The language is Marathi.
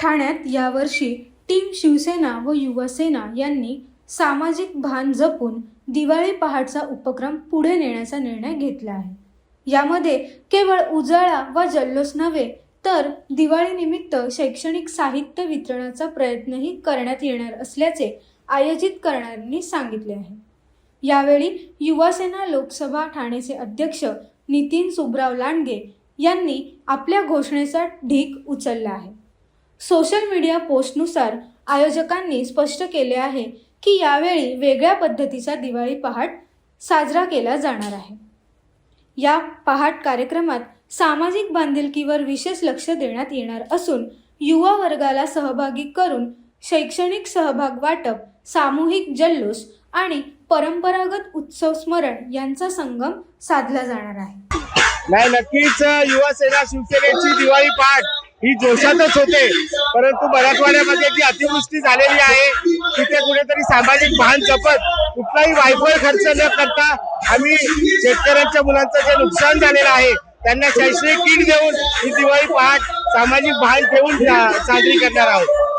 ठाण्यात यावर्षी टीम शिवसेना व युवासेना यांनी सामाजिक भान जपून दिवाळी पहाटचा उपक्रम पुढे नेण्याचा निर्णय घेतला आहे. यामध्ये केवळ उजाळा व जल्लोष नव्हे तर दिवाळीनिमित्त शैक्षणिक साहित्य वितरणाचा प्रयत्नही करण्यात येणार असल्याचे आयोजित करणाऱ्यांनी सांगितले आहे. यावेळी युवासेना लोकसभा ठाणेचे अध्यक्ष नितीन सुबराव लांडगे यांनी आपल्या घोषणेचा ढीक उचलला आहे. सोशल मीडिया पोस्टनुसार आयोजकांनी स्पष्ट केले आहे की यावेळी वेगळ्या पद्धतीचा दिवाळी पहाट साजरा केला जाणार आहे. या पहाट कार्यक्रमात सामाजिक बांधिलकीवर विशेष लक्ष देण्यात येणार असून युवा वर्गाला सहभागी करून शैक्षणिक सहभाग वाटप सामूहिक जल्लोष आणि परंपरागत उत्सव स्मरण यांचा संगम साधला जाणार आहे. नाही नक्कीच युवा सेना शिवसेनेची दिवाळी पहाट ही जोशातच होते. परंतु मराठवाड्यामध्ये जी अतिवृष्टी झालेली आहे तिथे कुठेतरी सामाजिक भान जपत कुठलाही वायफळ खर्च न करता आम्ही शेतकऱ्यांच्या मुलांचं जे नुकसान झालेलं आहे त्यांना शैक्षणिक किट देऊन ही दिवाळी पहाट सामाजिक भान ठेवून साजरी करणार आहोत.